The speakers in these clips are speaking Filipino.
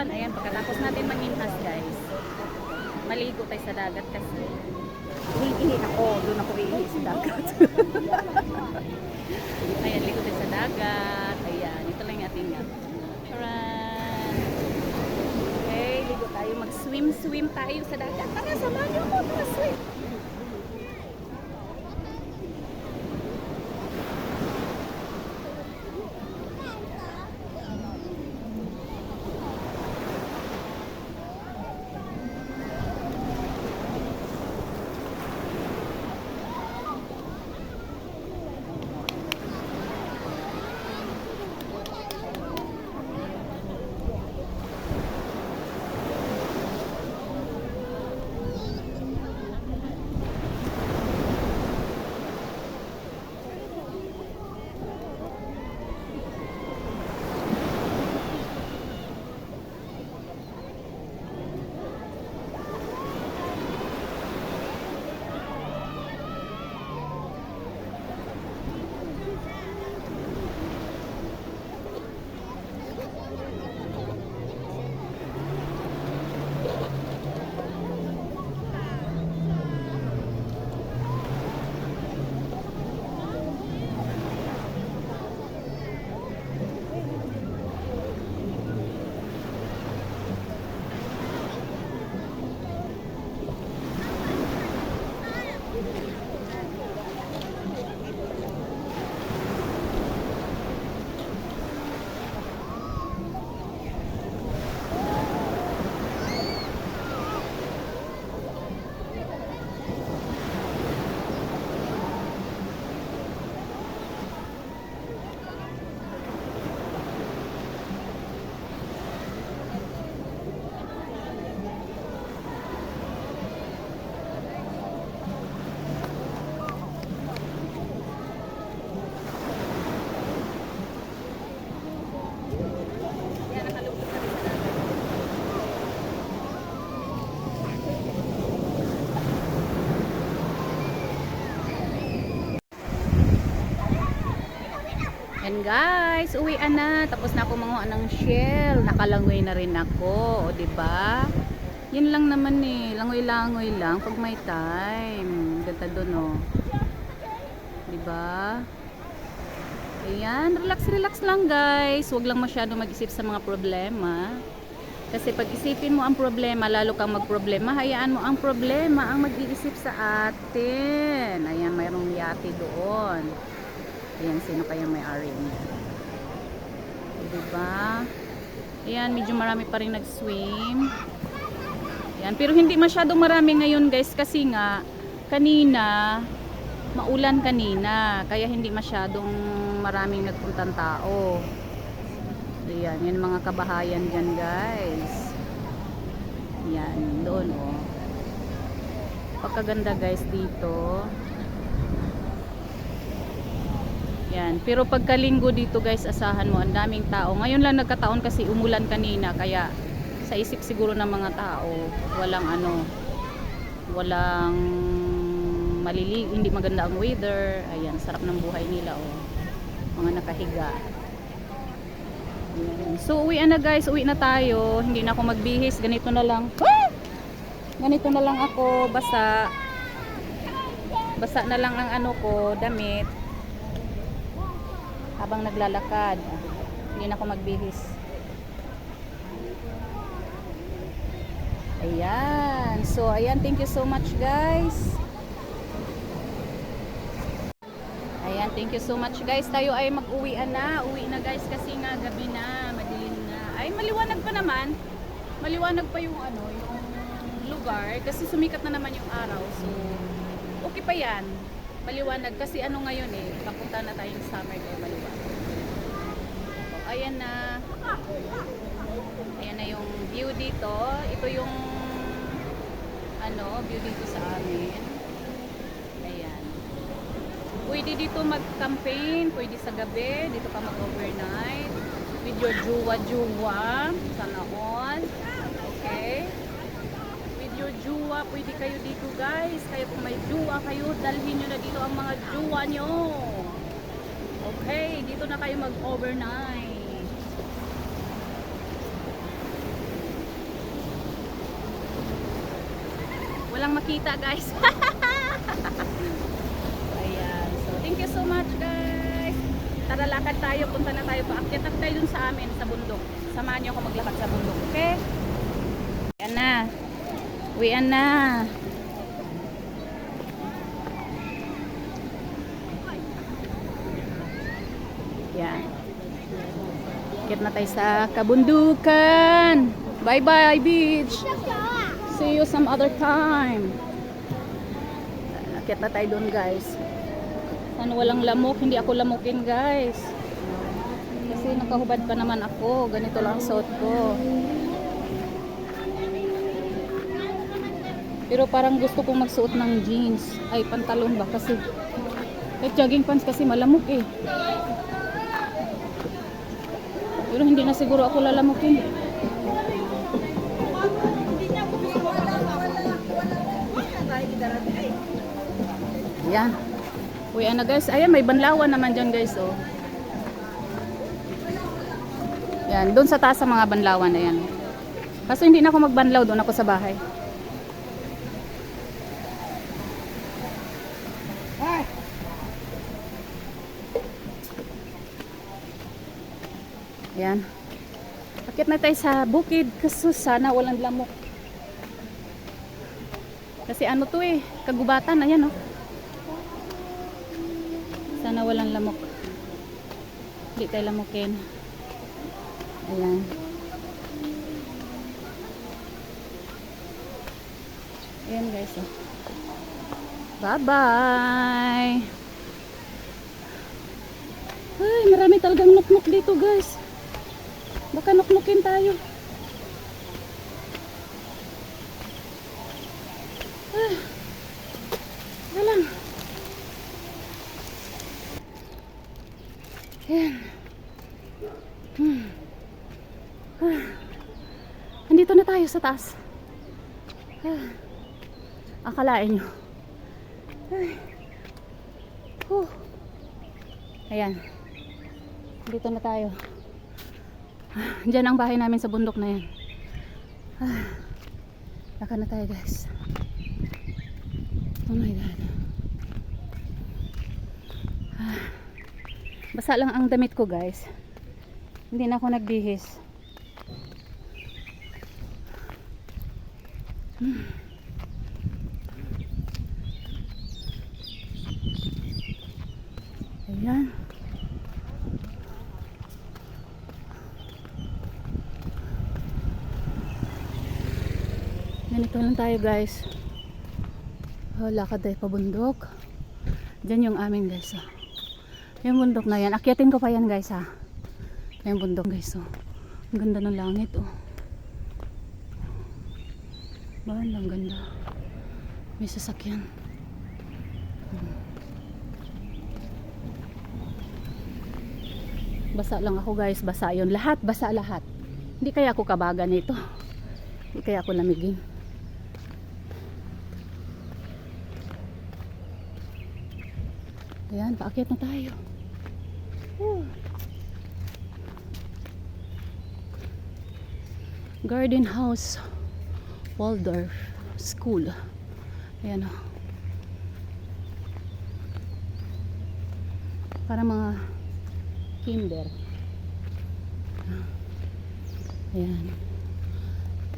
Everyone! Ayan, pagkatapos natin manginhas guys, maligo tayo sa dagat kasi iihi ako, doon ako iihi sa dagat. Ayan, ligo tayo sa dagat. Ayan, ito lang yung ating nga. Charan! Okay, ligo tayo. Mag-swim-swim tayo sa dagat. Tara, samahan niyo ako. Tara, swim! Guys, uwian na. Tapos na ako manguha ng shell. Nakalangoy na rin ako. O, ba? Yun lang naman eh. Langoy-langoy lang pag may time. Ganda doon, oh. Di ba? Ayan, relax-relax lang guys. Huwag lang masyado mag-isip sa mga problema. Kasi pag isipin mo ang problema, lalo kang magproblema, hayaan mo ang problema ang mag-iisip sa atin. Ayan, mayroong yate doon. Ayan, sino kaya may-ari niya? Diba? Ayan, medyo marami pa rin nag-swim. Ayan, pero hindi masyadong marami ngayon guys kasi nga, kanina, maulan kanina. Kaya hindi masyadong maraming nagpuntang tao. Ayan, yan mga kabahayan dyan guys. Yan, doon oh. Pagkaganda guys dito. Yan. Pero pagkalinggo dito guys, asahan mo, ang daming tao. Ngayon lang nagkataon kasi umulan kanina, kaya sa isip siguro ng mga tao, walang ano, walang malili, hindi maganda ang weather. Ayan, sarap ng buhay nila oh. Mga nakahiga. Ayan. So, uwi na guys, uwi na tayo. Hindi na ako magbihis, ganito na lang. Ganito na lang ako, basa. Basa na lang ang ano ko, damit habang naglalakad. Hindi na ako magbihis. Ayan. So, ayan. Thank you so much, guys. Ayan. Thank you so much, guys. Tayo ay mag-uwian na. Uwi na, guys, kasi nga gabi na. Madilim na. Ay, maliwanag pa naman. Maliwanag pa yung ano, yung lugar. Kasi sumikat na naman yung araw. So, okay pa yan. Maliwanag. Kasi ano ngayon eh, papunta na tayong summer kaya maliwanag. So, ayan na. Ayan na yung view dito. Ito yung ano, view dito sa amin. Ayan. Pwede dito mag-campaign, pwede sa gabi, dito ka mag-overnight. With your juwa-juwa. Sana all jua, pwede kayo dito guys. Kaya kung may jua kayo, dalhin nyo na dito ang mga jua nyo. Okay, dito na kayo mag-overnight. Walang makita guys. Ayan. So, thank you so much guys. Tara lakad tayo, punta na tayo. Paakyat tayo dun sa amin, sa bundok. Samahan nyo ako maglakad sa bundok, okay? Ayan na. Uwian na. Yan. Akyat na tayo sa kabundukan. Bye-bye, beach. See you some other time. Akyat na tayo doon, guys. Sana walang lamok. Hindi ako lamukin, guys. Kasi nakahubad pa naman ako. Ganito lang ang suot ko. Pero parang gusto kong magsuot ng jeans. Ay, pantalon ba? Kasi, kahit jogging pants kasi malamok eh. Pero hindi na siguro ako lalamukin. Yan. Uy, ano guys, ayan may banlawan naman dyan guys, oh. Yan, doon sa taas sa mga banlawan na yan. Kaso hindi na ako magbanlaw, doon ako sa bahay. Ayan. Akit na tayo sa bukid kasi sana walang lamok. Kasi ano to eh, kagubatan, ayan oh. Sana walang lamok. Hindi tayo lamukin. Ayan. Ayan guys oh. Bye-bye! Ay, marami talagang nuknuk dito guys. Baka nuknukin tayo. Ah, wala lang. Ayan. Hmm. Ah. Andito na tayo sa taas. Ah. Akalain nyo. Ay. Huh. Ayan. Dito na tayo. Diyan ang bahay namin sa bundok na yan. Ah, Laka na tayo guys. Oh my God. Ah, basa lang ang damit ko guys. Hindi na ako nagbihis. Hmm. Ayan. Ganito lang tayo guys. Oh, lakad tayo pabundok. Diyan yung amin guys. Oh. Yung bundok na yan. Akyatin ko pa yan guys ha. Yung bundok guys. Oh. Ang ganda ng langit oh. Ba, ang ganda. May sasakyan. Hmm. Basa lang ako guys. Basa yon Lahat, basa lahat. Hindi kaya ako kabaga nito. Hindi kaya ako lamigin. Ayan, paakyat na tayo. Garden House Waldorf School. Ayan o. Para mga kinder. Ayan.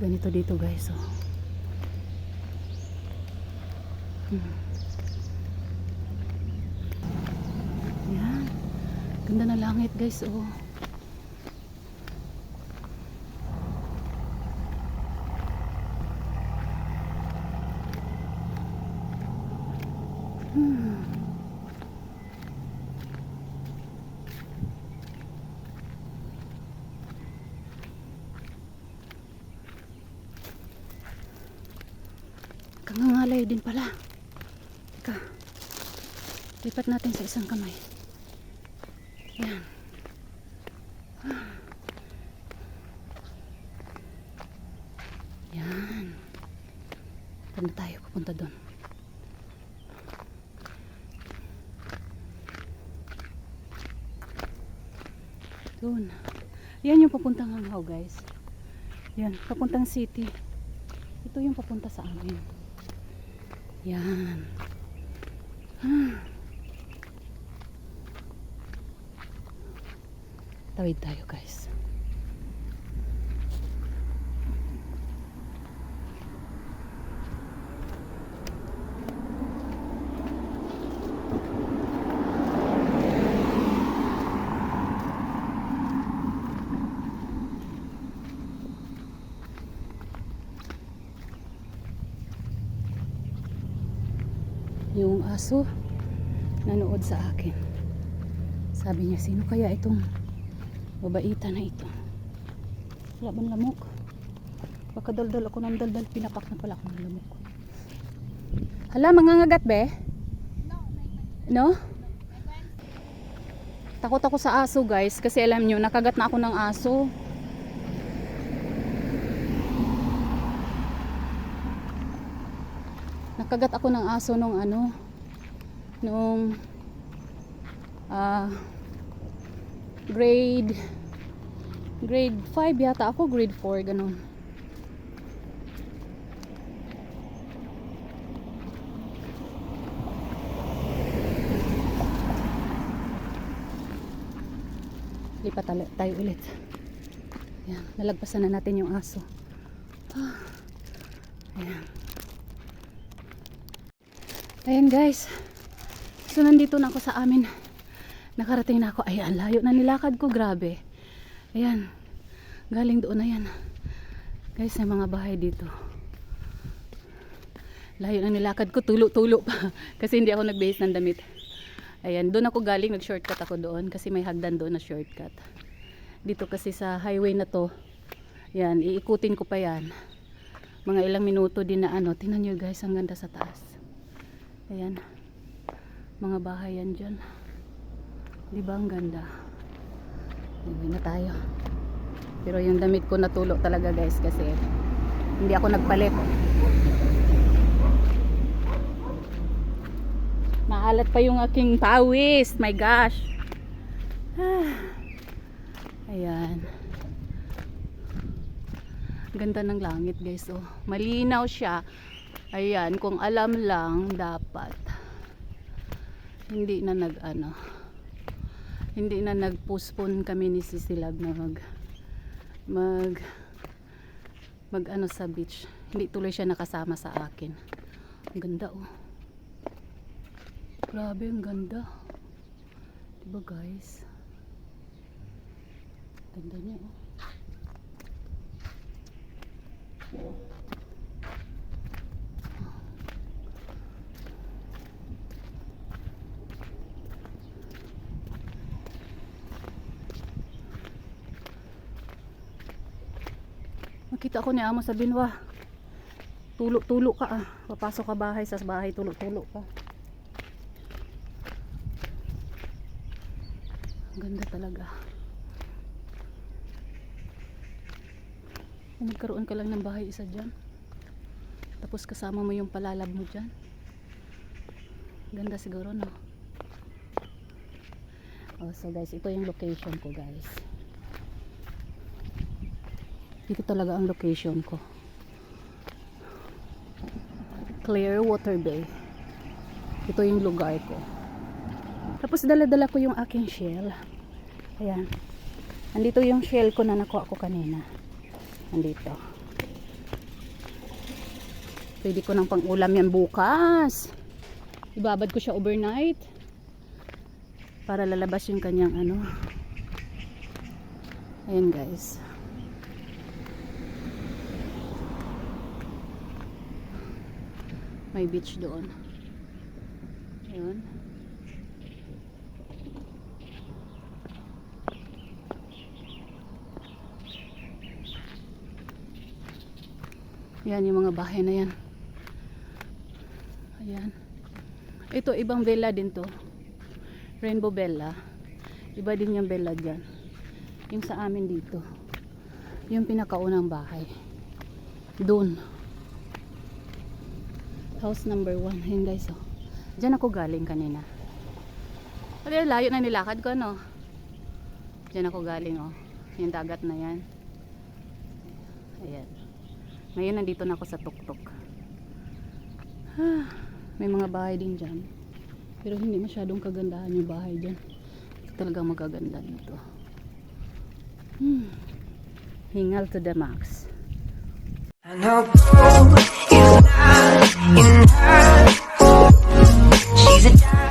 Ganito dito guys. Oh. Hmm. Ayan. Ganda na langit guys. Oh. Hmm. Kangangalay din pala. Teka. Lipat natin sa isang kamay. Yan. Yan. Na tayo pupunta doon? Doon. Yan yung papuntang Hanghaw guys. Yan, papuntang city. Ito yung papunta sa amin. Yan. Ah. Tawid tayo guys. Yung aso nanood sa akin. Sabi niya, sino kaya itong babaita na ito? Wala bang lamok? Baka daldal ako ng daldal. Pinapak na pala ako ng lamok. Hala, mangangagat be? No? Takot ako sa aso guys. Kasi alam nyo, nakagat na ako ng aso. Nakagat ako ng aso nung ano, nung ah grade grade 5 yata ako, grade 4 ganun. Lipat tayo ulit. Ayan, nalagpasan na natin yung aso. Ah, ayan. Ayan guys. So nandito na ako sa amin. Nakarating na ako. Ayan, layo na nilakad ko. Grabe. Ayan. Galing doon na yan. Guys, may mga bahay dito. Layo na nilakad ko. Tulo-tulo pa. Kasi hindi ako nag-base ng damit. Ayan, doon ako galing. Nag-shortcut ako doon. Kasi may hagdan doon na shortcut. Dito kasi sa highway na to. Yan, iikutin ko pa yan. Mga ilang minuto din na ano. Tingnan nyo guys, ang ganda sa taas. Ayan. Mga bahay yan dyan. Di ang ganda? Uwi na tayo. Pero yung damit ko natulo talaga guys kasi hindi ako nagpalit. Maalat pa yung aking pawis. My gosh. Ayan. Ganda ng langit guys. Oh. Malinaw siya. Ayan, kung alam lang dapat hindi na nag ano hindi na nag-postpone kami ni Sisilab na mag mag mag ano sa beach. Hindi tuloy siya nakasama sa akin. Ang ganda oh. Grabe, ang ganda. Diba guys? Ganda niya oh. Nakita ko ni Amo sa binwa. Tulo-tulo ka ah. Papasok ka bahay sa bahay, tulo-tulo ka. Ganda talaga. Kung magkaroon ka lang ng bahay isa dyan. Tapos kasama mo yung palalab mo dyan. Ganda siguro no. Oh, so guys, ito yung location ko guys. Dito talaga ang location ko. Clearwater Bay. Ito yung lugar ko. Tapos dala-dala ko yung aking shell. Ayan. Andito yung shell ko na nakuha ko kanina. Andito. Pwede ko ng pang-ulam yan bukas. Ibabad ko siya overnight. Para lalabas yung kanyang ano. Ayan guys. May beach doon. Ayun. Yan yung mga bahay na yan. Ayan. Ito ibang villa din to. Rainbow Bella. Iba din yung Bella dyan. Yung sa amin dito. Yung pinakaunang bahay. Doon. House number one. Ayun guys oh. Diyan ako galing kanina. Pero layo na nilakad ko no. Diyan ako galing oh. Yung dagat na yan. Ayan. Ngayon nandito na ako sa tuktok. Ah. May mga bahay din dyan. Pero hindi masyadong kagandahan yung bahay dyan. Talagang magaganda dito. Hmm. Hingal to the max. I know Boo She's a